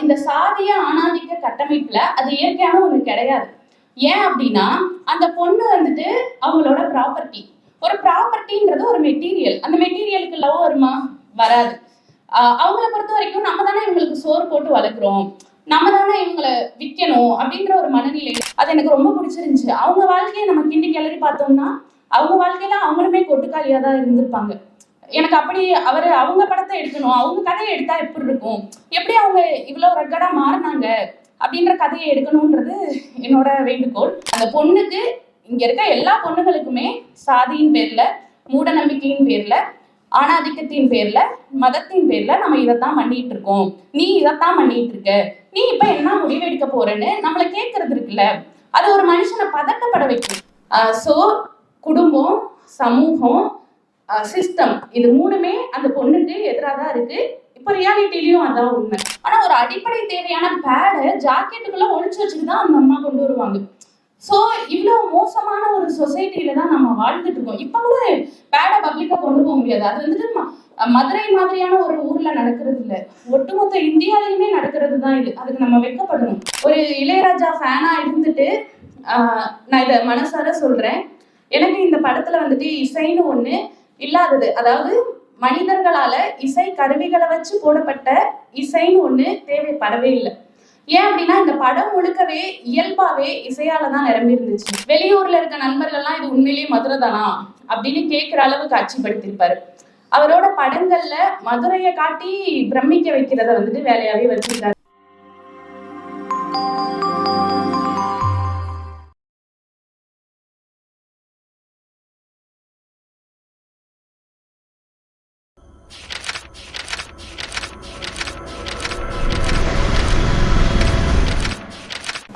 இந்த சாதிய ஆணாதிக்க கட்டமைப்புல அது இயற்கையான ஒண்ணு கிடையாது. ஏன் அப்படின்னா அந்த பொண்ணு வந்துட்டு அவங்களோட ப்ராப்பர்ட்டி ஒரு ப்ராப்பர்ட்டின்றது ஒரு மெட்டீரியல் அந்த மெட்டீரியலுக்கு லவ் வருமா? வராது. அவங்கள பொறுத்த வரைக்கும் நம்ம தானே இவங்களுக்கு சோறு போட்டு வளர்க்குறோம். நம்ம தானே இவங்களை விற்கணும் அப்படின்ற ஒரு மனநிலை. அது எனக்கு ரொம்ப பிடிச்சிருந்துச்சு. அவங்க வாழ்க்கையை நம்ம கிண்டி கிளறி பார்த்தோம்னா அவங்க வாழ்க்கையில அவங்களுமே கொட்டுக்காலியா தான் இருந்திருப்பாங்க. எனக்கு அப்படி அவர் அவங்க படத்தை எடுக்கணும் அவங்க கதையை எடுத்தா எப்படி இருக்கும்? எப்படி அவங்க இவ்வளவு ரெக்கார்டாக மாறினாங்க? அப்படின்ற கதையை எடுக்கணும்ன்றது என்னோட வேண்டுகோள். அந்த பொண்ணுக்கு இங்க இருக்க எல்லா பொண்ணுகளுக்குமே சாதியின் பேர்ல மூட நம்பிக்கையின் பேர்ல ஆணாதிக்கத்தின் பேர்ல மதத்தின் பேர்ல நம்ம இதைத்தான் பண்ணிட்டு இருக்கோம். நீ இதைத்தான் பண்ணிட்டு இருக்க. நீ இப்ப என்ன முடிவெடுக்க போறேன்னு நம்மள கேட்கறது இருக்குல்ல? அது ஒரு மனுஷனை பதட்டப்பட வைக்கும். ஸோ குடும்பம் சமூகம் சிஸ்டம் இது மூணுமே அந்த பொண்ணுக்கு எதிராக தான் இருக்கு. இப்போ ரியாலிட்டிலையும் அதான் உண்மை. ஆனா ஒரு அடிப்படை தேவையான பேடை ஜாக்கெட்டுக்குள்ள ஒழிச்சு வச்சுட்டு தான் அந்த அம்மா கொண்டு வருவாங்க. ஸோ இவ்வளோ மோசமான ஒரு சொசைட்டியில தான் நம்ம வாழ்ந்துட்டு இருக்கோம். இப்போ கூட பேடை பப்ளிக்கா கொண்டு போக முடியாது. அது வந்துட்டு ம- மதுரை மாதிரியான ஒரு ஊர்ல நடக்கிறது இல்ல. ஒட்டுமொத்த இந்தியாலையுமே நடக்கிறது தான் இது. அதுக்கு நம்ம வெட்கப்படணும். ஒரு இளையராஜா ஃபேனா இருந்துட்டு நான் இதை மனசார சொல்றேன். எனக்கு இந்த படத்துல வந்துட்டு இசைன்னு ஒண்ணு இல்லாதது. அதாவது மனிதர்களால இசை கருவிகளை வச்சு போடப்பட்ட இசைன்னு ஒண்ணு தேவைப்படவே இல்லை. ஏன் அப்படின்னா இந்த படம் முழுக்கவே இயல்பாவே இசையால தான் நிரம்பி இருந்துச்சு. வெளியூர்ல இருக்க நண்பர்கள்லாம் இது உண்மையிலேயே மதுரை தானா? அப்படின்னு கேட்கிற அளவுக்கு காட்சிப்படுத்தியிருப்பாரு அவரோட படங்கள்ல மதுரையை காட்டி பிரமிக்க வைக்கிறத வந்துட்டு வேலையாவே வச்சிருக்காரு.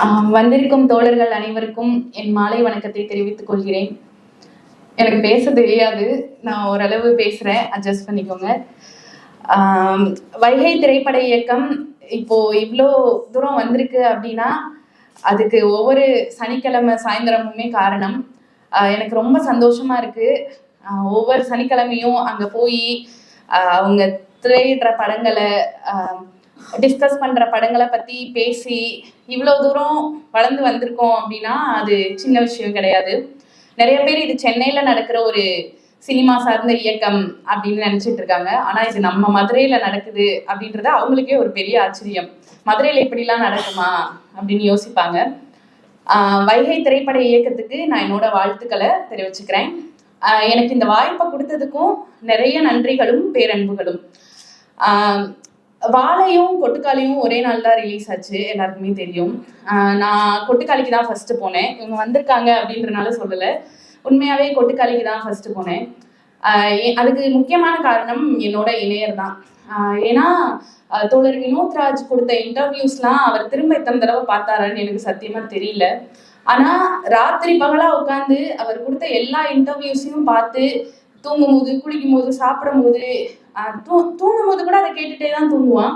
வந்திருக்கும் தோழர்கள் அனைவருக்கும் என் மாலை வணக்கத்தை தெரிவித்துக் கொள்கிறேன். எனக்கு பேச தெரியாது. நான் ஓரளவு பேசுறேன். அட்ஜஸ்ட் பண்ணிக்கோங்க. வைகை திரைப்பட இயக்கம் இப்போ இவ்வளோ தூரம் வந்திருக்கு அப்படின்னா அதுக்கு ஒவ்வொரு சனிக்கிழமை சாயந்தரமுமே காரணம். எனக்கு ரொம்ப சந்தோஷமா இருக்கு. ஒவ்வொரு சனிக்கிழமையும் அங்கே போய் அவங்க திரையிடுற படங்களை டிஸ்கஸ் பண்ற படங்களை பத்தி பேசி இவ்வளோ தூரம் வளர்ந்து வந்திருக்கோம் அப்படின்னா அது சின்ன விஷயம் கிடையாது. நிறைய பேர் இது சென்னையில நடக்கிற ஒரு சினிமா சார்ந்த இயக்கம் அப்படின்னு நினைச்சிட்டு இருக்காங்க. ஆனா இது நம்ம மதுரையில நடக்குது அப்படின்றது அவங்களுக்கே ஒரு பெரிய ஆச்சரியம். மதுரையில இப்படிலாம் நடக்குமா அப்படின்னு யோசிப்பாங்க. வைகை திரைப்பட இயக்கத்துக்கு நான் என்னோட வாழ்த்துக்களை தெரிவிச்சுக்கிறேன். எனக்கு இந்த வாய்ப்பை கொடுத்ததுக்கும் நிறைய நன்றிகளும் பேரன்புகளும். வாழையும் கொட்டுக்காளியும் ஒரே நாள் தான் ரிலீஸ் ஆச்சு எல்லாருக்குமே தெரியும். நான் கொட்டுக்காளிக்கு தான் ஃபர்ஸ்ட் போனேன். இவங்க வந்திருக்காங்க அப்படின்றனால சொல்லலை. உண்மையாவே கொட்டுக்காளிக்கு தான் ஃபர்ஸ்ட் போனேன். ஏ- அதுக்கு முக்கியமான காரணம் என்னோட இணையர் தான். ஏன்னா தோழர் வினோத்ராஜ் கொடுத்த இன்டர்வியூஸ்லாம் அவர் திரும்ப எத்தனை தடவை பார்த்தாரான்னு எனக்கு சத்தியமா தெரியல. ஆனா ராத்திரி பகலா உட்காந்து அவர் கொடுத்த எல்லா இன்டர்வியூஸையும் பார்த்து தூங்கும் போது குளிக்கும் போது சாப்பிடும் போது தூ தூங்கும் போது கூட அதை கேட்டுட்டே தான் தூங்குவான்.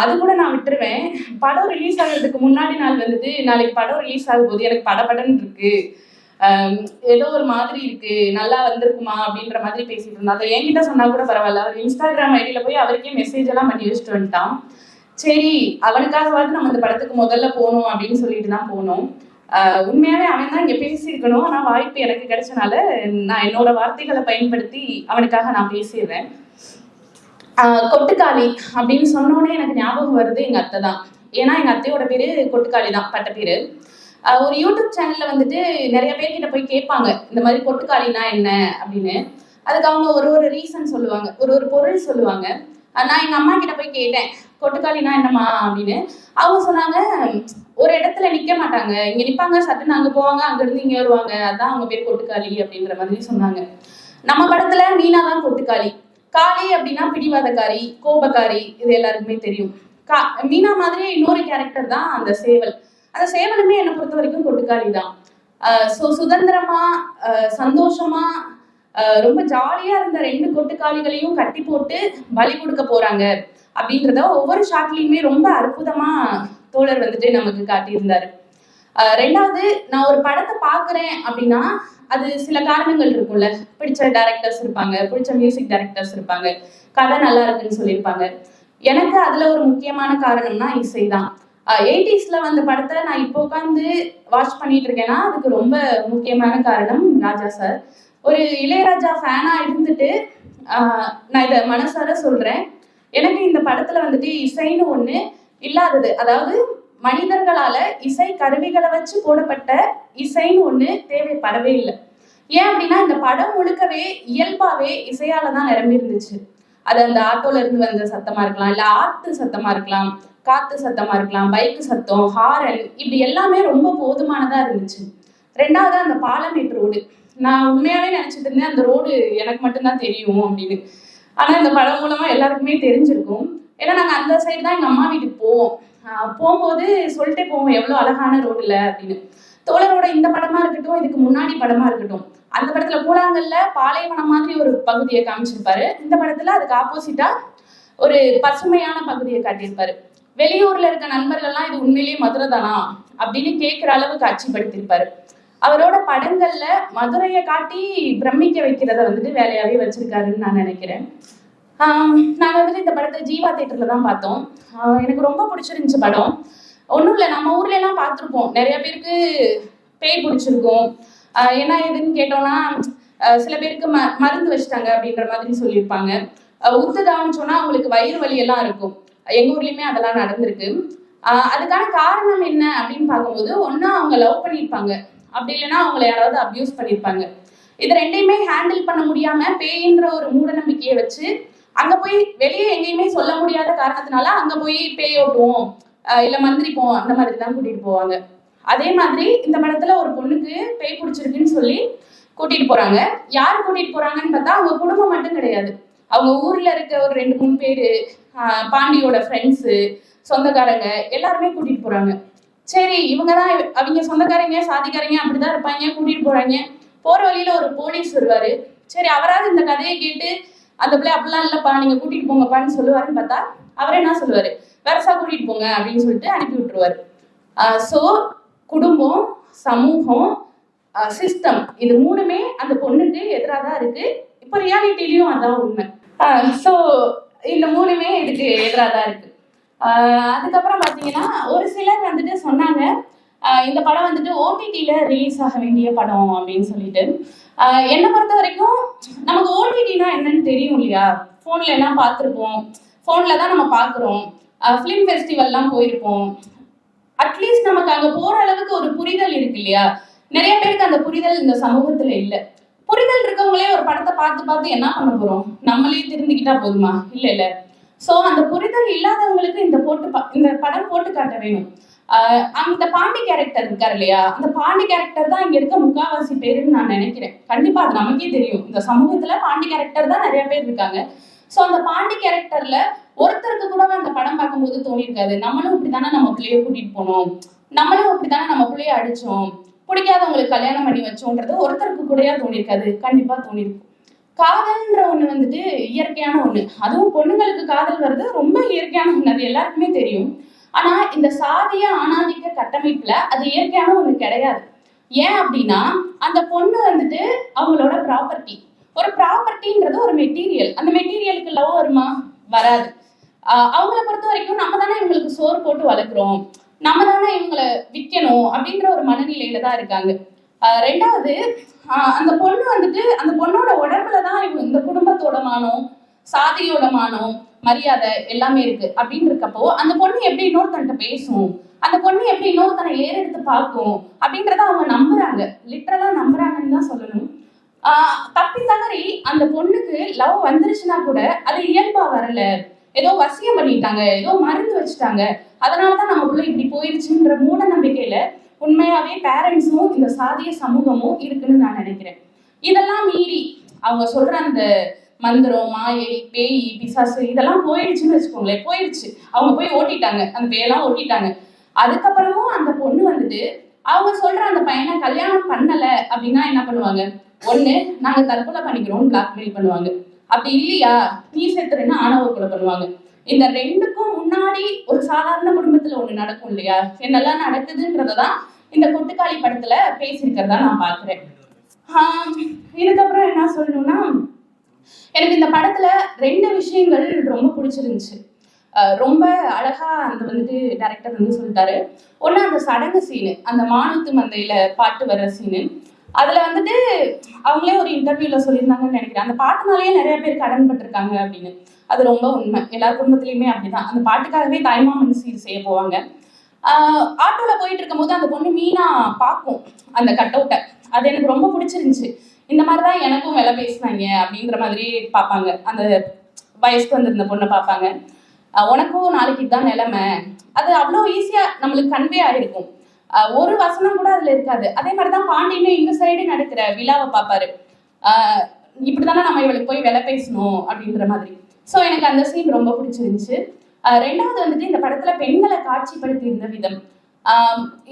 அது கூட நான் விட்டுருவேன். படம் ரிலீஸ் ஆகிறதுக்கு முன்னாடி நாள் வந்துட்டு நாளைக்கு படம் ரிலீஸ் ஆகும் போது எனக்கு படபடன்னு இருக்கு. ஏதோ ஒரு மாதிரி இருக்கு. நல்லா வந்திருக்குமா அப்படின்ற மாதிரி பேசிட்டு இருந்தா அதை என்கிட்ட சொன்னா கூட பரவாயில்ல. அவர் இன்ஸ்டாகிராம் ஐடியில போய் அவருக்கே மெசேஜ் எல்லாம் பண்ணி வச்சுட்டு வந்துட்டான். சரி அவனுக்காகவாது நம்ம அந்த படத்துக்கு முதல்ல போகணும் அப்படின்னு சொல்லிட்டு தான் போனோம். உண்மையாவே அவன் தான் இங்க பேசியிருக்கணும். ஆனா வாய்ப்பு எனக்கு கிடைச்சனால நான் என்னோட வார்த்தைகளை பயன்படுத்தி அவனுக்காக நான் பேசிடுறேன். ஆஹ் கொட்டுக்காளி அப்படின்னு சொன்னோடனே எனக்கு ஞாபகம் வருது எங்க அத்தை தான். ஏன்னா எங்க அத்தையோட பேரு கொட்டுக்காளி தான் பட்ட பேரு. ஒரு யூடியூப் சேனல்ல வந்துட்டு நிறைய பேர்கிட்ட போய் கேட்பாங்க இந்த மாதிரி கொட்டுக்காளினா என்ன அப்படின்னு. அதுக்கு அவங்க ஒரு ஒரு ரீசன் சொல்லுவாங்க ஒரு ஒரு பொருள் சொல்லுவாங்க. நான் எங்க அம்மா கிட்ட போய் கேட்டேன் கொட்டுக்காளினா என்னம்மா? அப்படின்னு. அவங்க சொன்னாங்க ஒரு இடத்துல நிக்க மாட்டாங்க. இங்க நிப்பாங்க சட்டுன்னு அங்க போவாங்க அங்க இருந்து இங்க வருவாங்க. அதான் அவங்க பேர் கொட்டுக்காளி அப்படின்ற மாதிரி சொன்னாங்க. நம்ம படத்துல மீனா தான் கொட்டுக்காளி. காளி அப்படின்னா பிடிவாதக்காரி கோபக்காரி இது எல்லாருக்குமே தெரியும். கா மீனா மாதிரியே இன்னொரு கேரக்டர் தான் அந்த சேவல். அந்த சேவலுமே என்னை பொறுத்த வரைக்கும் கொட்டுக்காளி தான். ஸோ சுதந்திரமா சந்தோஷமா ரொம்ப ஜாலியா இருந்த ரெண்டு கொட்டுக்காளிகளையும் கட்டி போட்டு பலி கொடுக்க போறாங்க. அப்படின்றத ஒவ்வொரு ஷாட்லயுமே ரொம்ப அற்புதமா தோழர் வந்துட்டு நமக்கு காட்டியிருந்தாரு. ஆஹ் ரெண்டாவது நான் ஒரு படத்தை பாக்குறேன் அப்படின்னா அது சில காரணங்கள் இருக்கும்ல. பிடிச்ச டைரக்டர்ஸ் இருப்பாங்க பிடிச்ச மியூசிக் டைரக்டர்ஸ் இருப்பாங்க. கதை நல்லா இருக்குன்னு சொல்லியிருப்பாங்க. எனக்கு அதுல ஒரு முக்கியமான காரணம்னா இசை தான் எயிட்டிஸ்ல வந்த படத்தை நான் இப்போ உட்காந்து வாட்ச் பண்ணிட்டு இருக்கேன்னா அதுக்கு ரொம்ப முக்கியமான காரணம் ராஜா சார் ஒரு இளையராஜா ஃபேனா இருந்துட்டு நான் இதை மனசார சொல்றேன். எனக்கு இந்த படத்துல வந்துட்டு இசைன்னு ஒண்ணு இல்லாதது. அதாவது மனிதர்களால இசை கருவிகளை வச்சு போடப்பட்ட இசைன்னு ஒண்ணு தேவைப்படவே இல்லை. ஏன் அப்படின்னா இந்த படம் முழுக்கவே இயல்பாவே இசையால தான் நிரம்பி இருந்துச்சு. அது அந்த ஆட்டோல இருந்து வந்த சத்தமா இருக்கலாம் இல்ல ஆத்து சத்தமா இருக்கலாம் காத்து சத்தமா இருக்கலாம் பைக்கு சத்தம் ஹாரன் இப்படி எல்லாமே ரொம்ப போதுமானதா இருந்துச்சு. ரெண்டாவது அந்த பாலமேட் ரோடு நான் உண்மையாவே நினைச்சிட்டு இருந்தேன் அந்த ரோடு எனக்கு மட்டும்தான் தெரியும் அப்படின்னு. ஆனா இந்த படம் மூலமா எல்லாருக்குமே தெரிஞ்சிருக்கும். ஏன்னா நாங்க அந்த சைடு தான் எங்க அம்மா வீட்டுக்கு போவோம். போகும்போது சொல்லிட்டே போவோம் எவ்வளவு அழகான ரோடு இல்ல அப்படின்னு. தோழரோட இந்த படமா இருக்கட்டும் இதுக்கு முன்னாடி படமா இருக்கட்டும் அந்த படத்துல கூழாங்கல்ல பாலைவனம் மாதிரி ஒரு பகுதியை காமிச்சிருப்பாரு. இந்த படத்துல அதுக்கு ஆப்போசிட்டா ஒரு பசுமையான பகுதியை காட்டியிருப்பாரு. வெளியூர்ல இருக்க நண்பர்கள்லாம் இது உண்மையிலேயே மதுரை தானா? அப்படின்னு கேட்கிற அளவுக்கு காட்சிப்படுத்தியிருப்பாரு அவரோட படங்கள்ல மதுரையை காட்டி பிரமிக்க வைக்கிறத வந்துட்டு வேலையாவே வச்சிருக்காருன்னு நான் நினைக்கிறேன். நாங்கள் நாங்க வந்துட்டு இந்த படத்தை ஜீவா தேட்டர்ல தான் பார்த்தோம். எனக்கு ரொம்ப பிடிச்சிருந்துச்சு படம். ஒன்றும் இல்லை நம்ம ஊர்ல எல்லாம் பார்த்துருப்போம். நிறைய பேருக்கு பேய் பிடிச்சிருக்கும். என்ன ஏதுன்னு கேட்டோம்னா சில பேருக்கு ம மருந்து வச்சிட்டாங்க அப்படின்ற மாதிரி சொல்லியிருப்பாங்க. ஆஹ் சொன்னா அவங்களுக்கு வயிறு வலி எல்லாம் இருக்கும். எங்க ஊர்லயுமே அதெல்லாம் நடந்திருக்கு. அதுக்கான காரணம் என்ன அப்படின்னு பார்க்கும்போது ஒன்னா அவங்க லவ் பண்ணியிருப்பாங்க. அப்படி இல்லைன்னா அவங்கள யாராவது அப்யூஸ் பண்ணியிருப்பாங்க இது ரெண்டையுமே ஹேண்டில் பண்ண முடியாம பேயின்ற ஒரு மூட நம்பிக்கையை வச்சு அங்க போய் வெளியே எங்கேயுமே சொல்ல முடியாத காரணத்தினால அங்க போய் பேய் ஓட்டுவோம் இல்ல மந்திரிப்போம் அந்த மாதிரி தான் கூட்டிட்டு போவாங்க. அதே மாதிரி இந்த படத்துல ஒரு பொண்ணுக்கு பேய் பிடிச்சிருக்குன்னு சொல்லி கூட்டிட்டு போறாங்க. யார் கூட்டிட்டு போறாங்கன்னு பார்த்தா அவங்க குடும்பம் மட்டும் கிடையாது. அவங்க ஊர்ல இருக்க ஒரு ரெண்டு மூணு பேரு பாண்டியோட ஃப்ரெண்ட்ஸு சொந்தக்காரங்க எல்லாருமே கூட்டிட்டு போறாங்க. சரி இவங்க தான் அவங்க சொந்தக்காரங்க சாதிக்காரங்க அப்படிதான் இருப்பாங்க கூட்டிட்டு போறாங்க. போற வழியில ஒரு போலீஸ் வருவாரு. சரி அவராவது இந்த கதையை கேட்டு அந்த பிள்ளை அப்படிலாம் இல்லப்பா நீங்க கூட்டிட்டு போங்கப்பான்னு சொல்லுவாருன்னு பார்த்தா அவரே என்ன சொல்லுவாரு? வெரசா கூட்டிட்டு போங்க அப்படின்னு சொல்லிட்டு அனுப்பி விட்டுருவாரு. ஸோ குடும்பம் சமூகம் சிஸ்டம் இது மூணுமே அந்த பொண்ணுக்கு எதிராக தான் இருக்கு. இப்போ ரியாலிட்டிலையும் அதான் உண்மை. ஸோ இந்த மூணுமே இதுக்கு எதிராக தான் இருக்கு. அதுக்கப்புறம் பார்த்தீங்கன்னா ஒரு சிலர் வந்துட்டு சொன்னாங்க இந்த படம் வந்துட்டு ஓடிடியில் ரிலீஸ் ஆக வேண்டிய படம் அப்படின்னு சொல்லிட்டு. என்னை பொறுத்த வரைக்கும் நமக்கு ஓடிடினா என்னன்னு தெரியும் இல்லையா? ஃபோனில் எல்லாம் பார்த்துருப்போம். ஃபோனில் தான் நம்ம பார்க்குறோம். ஃபிலிம் ஃபெஸ்டிவல்லாம் போயிருப்போம். அட்லீஸ்ட் நமக்கு அங்கே போகிற அளவுக்கு ஒரு புரிதல் இருக்கு இல்லையா? நிறைய பேருக்கு அந்த புரிதல் இந்த சமூகத்தில் இல்லை. புரிதல் இருக்கவங்களே ஒரு படத்தை பார்த்து பார்த்து என்ன பண்ண போகிறோம் நம்மளே திருந்திக்கிட்டா போதுமா? இல்லை இல்லை. ஸோ அந்த புரிதல் இல்லாதவங்களுக்கு இந்த போட்டு இந்த படம் போட்டு காட்ட வேணும். ஆஹ் அந்த பாண்டி கேரக்டர் இருக்கார் இல்லையா? அந்த பாண்டி கேரக்டர் தான் இங்க இருக்க முக்காவாசி பேருன்னு நான் நினைக்கிறேன். கண்டிப்பா அது நமக்கே தெரியும். இந்த சமூகத்துல பாண்டி கேரக்டர் தான் நிறைய பேர் இருக்காங்க. ஸோ அந்த பாண்டி கேரக்டர்ல ஒருத்தருக்கு கூட அந்த படம் பார்க்கும்போது தோணிருக்காது நம்மளும் இப்படித்தானே நம்ம பிள்ளைய கூட்டிட்டு போனோம். நம்மளும் இப்படித்தானே நம்ம பிள்ளைய அடிச்சோம். பிடிக்காதவங்களுக்கு கல்யாணம் பண்ணி வச்சோன்றது ஒருத்தருக்கு கூடயா தோணிருக்காது கண்டிப்பா தோணிருக்கும் காதல்ன்ற ஒன்று வந்துட்டு இயற்கையான ஒன்று அதுவும் பொண்ணுங்களுக்கு காதல் வர்றது ரொம்ப இயற்கையான ஒன்று அது எல்லாருக்குமே தெரியும். ஆனால் இந்த சாதிய ஆணாதிக்க கட்டமைப்பில் அது இயற்கையான ஒன்று கிடையாது. ஏன் அப்படின்னா அந்த பொண்ணு வந்துட்டு அவங்களோட ப்ராப்பர்ட்டி ஒரு ப்ராப்பர்ட்டின்றது ஒரு மெட்டீரியல் அந்த மெட்டீரியலுக்கு லவ் வருமா? வராது. அவங்கள பொறுத்த வரைக்கும் நம்ம தானே இவங்களுக்கு சோறு போட்டு வளர்க்குறோம். நம்ம தானே இவங்களை விற்கணும் அப்படின்ற ஒரு மனநிலையில தான் இருக்காங்க. ரெண்டாவது அந்த பொண்ணு வந்துட்டு அந்த பொண்ணோட உடம்புல தான் இவங்க இந்த குடும்பத்தோட மானம் சாதியோட மானம் மரியாதை எல்லாமே இருக்கு அப்படின்னு இருக்கப்போ அந்த பொண்ணு எப்படி இன்னொருத்தன்ட்ட பேசும்? அந்த பொண்ணு எப்படி இன்னொருத்தனை ஏறெடுத்து பார்க்கும்? அப்படின்றத அவங்க நம்புறாங்க. லிட்டரலா நம்புறாங்கன்னு தான் சொல்லணும். தப்பி தவறி அந்த பொண்ணுக்கு லவ் வந்துருச்சுன்னா கூட அது இயல்பா வரல. ஏதோ வசியம் பண்ணிட்டாங்க ஏதோ மருந்து வச்சுட்டாங்க. அதனாலதான் நம்ம பிள்ளை இப்படி போயிருச்சுன்ற மூட நம்பிக்கையில உண்மையாவே பேரண்ட்ஸும் இந்த சாதிய சமூகமும் இருக்குன்னு நான் நினைக்கிறேன். இதெல்லாம் மீறி அவங்க சொல்ற அந்த மந்திரம் மாயை பேய் பிசாசு இதெல்லாம் போயிடுச்சுன்னு வச்சுக்கோங்களேன். போயிடுச்சு அவங்க போய் ஓட்டிட்டாங்க. அந்த பேயெல்லாம் ஓட்டிட்டாங்க. அதுக்கப்புறமும் அந்த பொண்ணு வந்துட்டு அவங்க சொல்ற அந்த பையனை கல்யாணம் பண்ணல அப்படின்னா என்ன பண்ணுவாங்க? ஒண்ணு நாங்க தற்கொலை பண்ணிக்கிறோம் பிளாக்மெயில் பண்ணுவாங்க. அப்படி இல்லையா? நீ சேர்த்துறேன்னு ஆணவ கொலை பண்ணுவாங்க. இந்த ரெண்டுக்கும் முன்னாடி ஒரு சாதாரண குடும்பத்துல ஒண்ணு நடக்கும் இல்லையா? என்னெல்லாம் நடக்குதுன்றதான் இந்த கொட்டுக்காளி படத்துல பேசியிருக்கிறதா நான் பாக்குறேன் இதுக்கப்புறம் என்ன சொல்லணும்னா எனக்கு இந்த படத்துல ரெண்டு விஷயங்கள் ரொம்ப பிடிச்சிருந்துச்சு. ரொம்ப அழகா அந்த வந்துட்டு டைரக்டர் வந்து சொல்லிட்டாரு. ஒன்னு அந்த சடங்கு சீனு அந்த மானத்து மந்தையில பாட்டு வர்ற சீனு அதுல வந்துட்டு அவங்களே ஒரு இன்டர்வியூல சொல்லியிருந்தாங்கன்னு நினைக்கிறேன். அந்த பாட்டுனாலேயே நிறைய பேர் கடன் பட்டிருக்காங்க அப்படின்னு. அது ரொம்ப உண்மை. எல்லா குடும்பத்துலையுமே அப்படிதான். அந்த பாட்டுக்காகவே தாய்மாமன் சீர் செய்ய போவாங்க. ஆட்டோவில் போயிட்டு இருக்கும்போது அந்த பொண்ணு மீனா பார்க்கும் அந்த கட் அவுட்டை அது எனக்கு ரொம்ப பிடிச்சிருந்துச்சு. இந்த மாதிரி தான் எனக்கும் விலை பேசினாங்க அப்படிங்கிற மாதிரி பார்ப்பாங்க. அந்த வயசுக்கு வந்திருந்த பொண்ணை பார்ப்பாங்க. உனக்கும் நாளைக்கு தான் நிலைமை. அது அவ்வளோ ஈஸியாக நம்மளுக்கு கன்வே ஆகிருக்கும் ஒரு வசனம் கூட அதில் இருக்காது. அதே மாதிரி தான் பாண்டியுமே இந்த சைடு நடக்கிற விழாவை பார்ப்பாரு. இப்படி தானே நம்ம இவளுக்கு போய் விலை பேசணும் அப்படின்ற மாதிரி. ஸோ எனக்கு அந்த சீன் ரொம்ப பிடிச்சிருந்துச்சு. ரெண்டாவது வந்துட்டு இந்த படத்துல பெண்களை காட்சிப்படுத்தி இருந்த விதம்.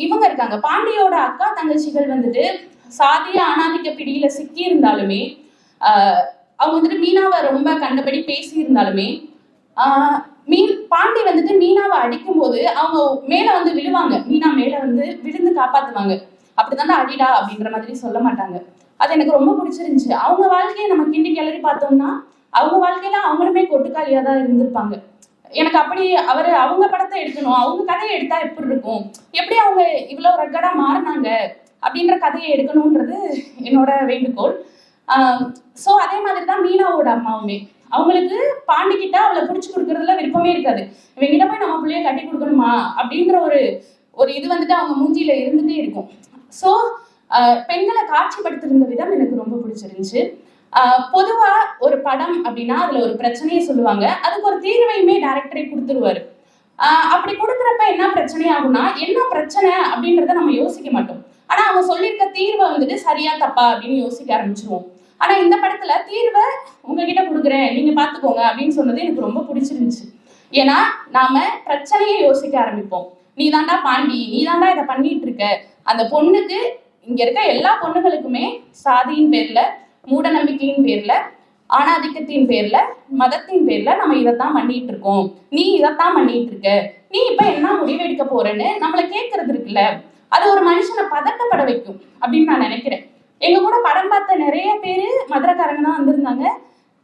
இவங்க இருக்காங்க. பாண்டியோட அக்கா தங்கச்சிகள் வந்துட்டு சாதிய ஆணாதிக்க பிடியில சிக்கி இருந்தாலுமே அவங்க வந்துட்டு மீனாவை ரொம்ப கண்டபடி பேசி இருந்தாலுமே மீன் பாண்டி வந்துட்டு மீனாவை அடிக்கும்போது அவங்க மேல வந்து விழுவாங்க. மீனா மேல வந்து விழுந்து காப்பாத்துவாங்க. அப்படிதான் அடிடா அப்படின்ற மாதிரி சொல்ல மாட்டாங்க. அது எனக்கு ரொம்ப பிடிச்சிருந்துச்சு. அவங்க வாழ்க்கையை நம்ம கிண்டி கிளறி பார்த்தோம்னா அவங்க வாழ்க்கையில அவங்களுமே கொட்டுக்காலியா தான் இருந்திருப்பாங்க. எனக்கு அப்படி அவர் அவங்க படத்தை எடுக்கணும் அவங்க கதையை எடுத்தா எப்படி இருக்கும்? எப்படி அவங்க இவ்வளோ ரக்கடா மாறினாங்க? அப்படின்ற கதையை எடுக்கணுன்றது என்னோட வேண்டுகோள். ஸோ அதே மாதிரி தான் மீனாவோட அம்மாவுமே. அவங்களுக்கு பாண்டிக்கிட்ட அவளை பிடிச்சி கொடுக்கறதுல விருப்பமே இருக்காது. இவங்கிட்ட போய் நம்ம பிள்ளைய கட்டி கொடுக்கணுமா? அப்படின்ற ஒரு ஒரு இது வந்துட்டு அவங்க மூஞ்சியில இருந்துட்டே இருக்கும். ஸோ பெண்களை காட்சிப்படுத்திருந்த விதம் எனக்கு ரொம்ப பிடிச்சிருந்துச்சு. பொதுவா ஒரு படம் அப்படின்னா அதுல ஒரு பிரச்சனையை சொல்லுவாங்க. அதுக்கு ஒரு தீர்வையுமே டேரக்டரே கொடுத்துருவாரு. அப்படி கொடுக்குறப்ப என்ன பிரச்சனை ஆகும்னா என்ன பிரச்சனை அப்படின்றத நம்ம யோசிக்க மாட்டோம். ஆனா அவங்க சொல்லியிருக்க தீர்வை வந்துட்டு சரியா தப்பா அப்படின்னு யோசிக்க ஆரம்பிச்சிருவோம். ஆனா இந்த படத்துல தீர்வை உங்ககிட்ட கொடுக்குறேன் நீங்க பாத்துக்கோங்க அப்படின்னு சொன்னது எனக்கு ரொம்ப பிடிச்சிருந்துச்சு. ஏன்னா நாம பிரச்சனையை யோசிக்க ஆரம்பிப்போம். நீ தாண்டா பாண்டி நீ தாண்டா இதை பண்ணிட்டு இருக்க. அந்த பொண்ணுக்கு இங்க இருக்க எல்லா பொண்ணுகளுக்குமே சாதியின் பேர்ல மூட நம்பிக்கையின் பேர்ல ஆணாதிக்கத்தின் பேர்ல மதத்தின் பேர்ல நம்ம இதைத்தான் பண்ணிட்டு இருக்கோம். நீ இதைத்தான் பண்ணிட்டு இருக்க. நீ இப்ப என்ன முடிவெடுக்க போறேன்னு நம்மள கேட்கறது இருக்குல்ல? அது ஒரு மனுஷனை பதட்டப்பட வைக்கும் அப்படின்னு நான் நினைக்கிறேன். எங்க கூட படம் பார்த்த நிறைய பேரு மதுரக்காரங்க தான் வந்திருந்தாங்க.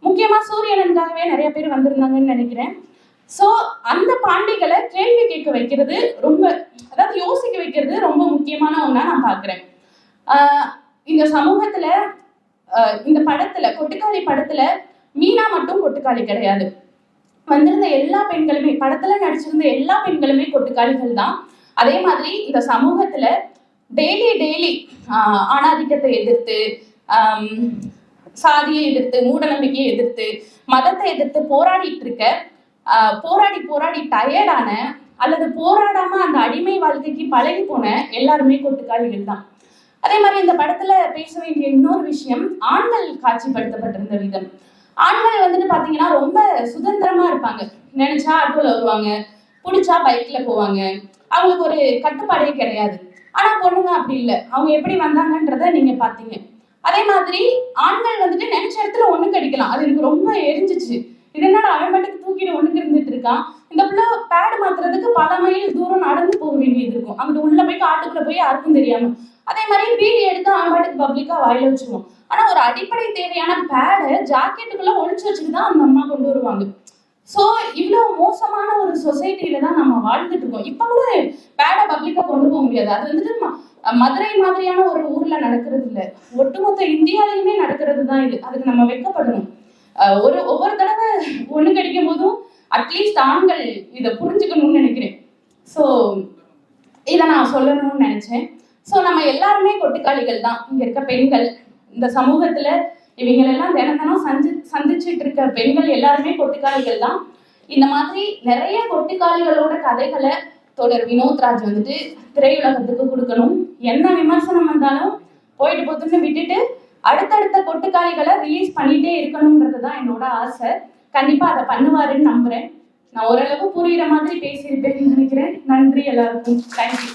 முக்கியமா சூரியனனுக்காகவே நிறைய பேர் வந்திருந்தாங்கன்னு நினைக்கிறேன். ஸோ அந்த பாண்டிகளை கேள்வி கேட்க வைக்கிறது ரொம்ப அதாவது யோசிக்க வைக்கிறது ரொம்ப முக்கியமான ஒன்றா நான் பார்க்குறேன். இந்த சமூகத்துல இந்த படத்துல கொட்டுக்காளி படத்துல மீனா மட்டும் கொட்டுக்காளி கிடையாது. வந்திருந்த எல்லா பெண்களுமே படத்துல நடிச்சிருந்த எல்லா பெண்களுமே கொட்டுக்காளிகள் தான். அதே மாதிரி இந்த சமூகத்துல டெய்லி டெய்லி ஆணாதிக்கத்தை எதிர்த்து சாதியை எதிர்த்து மூடநம்பிக்கையை எதிர்த்து மதத்தை எதிர்த்து போராடிட்டு இருக்க போராடி போராடி டயர்டான அல்லது போராடாம அந்த அடிமை வாழ்க்கைக்கு பழகி போன எல்லாருமே கொட்டுக்காளிகள் தான். அதே மாதிரி இந்த படத்துல பேச வேண்டிய இன்னொரு விஷயம் ஆண்கள் காட்சிப்படுத்தப்பட்டிருந்த விதம். ஆண்கள் வந்துட்டு பாத்தீங்கன்னா ரொம்ப சுதந்திரமா இருப்பாங்க. நினைச்சா ஆட்டோல வருவாங்க பிடிச்சா பைக்ல போவாங்க. அவங்களுக்கு ஒரு கட்டுப்பாடே கிடையாது. ஆனா பொண்ணுங்க அப்படி இல்லை. அவங்க எப்படி வந்தாங்கன்றத நீங்க பாத்தீங்க. அதே மாதிரி ஆண்கள் வந்துட்டு நினைச்ச இடத்துல ஒண்ணு அடிக்கலாம். அது எனக்கு ரொம்ப எரிஞ்சிச்சு. இது என்னடா அவன் பாட்டுக்கு தூக்கிட்டு ஒண்ணுக்கு இருந்துட்டு இருக்கான். இந்த பிள்ளை பேடு மாத்துறதுக்கு பல மைல் தூரம் நடந்து போக வேண்டியது இருக்கும். அங்கிட்டு உள்ள போய் காட்டுக்குள்ள போய் யாருக்கும் தெரியாம. அதே மாதிரி பீடி எடுத்து அவன் பாட்டுக்கு பப்ளிக்கா வாயில வச்சுருவோம் ஆனா ஒரு அடிப்படை தேவையான பேடை ஜாக்கெட்டுக்குள்ள ஒழிச்சு வச்சுட்டு தான் அந்த அம்மா கொண்டு வருவாங்க. சோ இவ்வளவு மோசமான ஒரு சொசைட்டில தான் நம்ம வாழ்ந்துட்டு இருக்கோம். இப்ப கூட பேடை பப்ளிக்கா கொண்டு போக முடியாது. அது வந்துட்டு ம- மதுரை மாதிரியான ஒரு ஊர்ல நடக்கிறது இல்ல. ஒட்டுமொத்த இந்தியாலையுமே நடக்கிறது தான் இது. அதுக்கு நம்ம வைக்கப்படணும் ஒரு ஒவ்வொரு தடவை ஒன்று கிடைக்கும் போதும் அட்லீஸ்ட் ஆண்கள் இதை புரிஞ்சுக்கணும்னு நினைக்கிறேன். ஸோ இதை நான் சொல்லணும்னு நினைச்சேன். ஸோ நம்ம எல்லாருமே கொட்டுக்காளிகள் தான். இங்க இருக்க பெண்கள் இந்த சமூகத்துல இவங்களெல்லாம் தினம் தினம் சந்தி சந்திச்சுட்டு இருக்க பெண்கள் எல்லாருமே கொட்டுக்காளிகள் தான். இந்த மாதிரி நிறைய கொட்டுக்காளிகளோட கதைகளை தொடர் வினோத்ராஜ் வந்துட்டு திரையுலகத்துக்கு கொடுக்கணும். என்ன விமர்சனம் வந்தாலும் போயிட்டு போத்துன்னு விட்டுட்டு அடுத்தடுத்த கொட்டுக்காளிகளை ரிலீஸ் பண்ணிட்டே இருக்கணும்ன்றது தான் என்னோட ஆசை. கண்டிப்பா அதை பண்ணுவாருன்னு நம்புறேன். நான் ஓரளவு புரியுற மாதிரி பேசியிருப்பேன்னு நினைக்கிறேன். நன்றி எல்லாருக்கும். தேங்க்யூ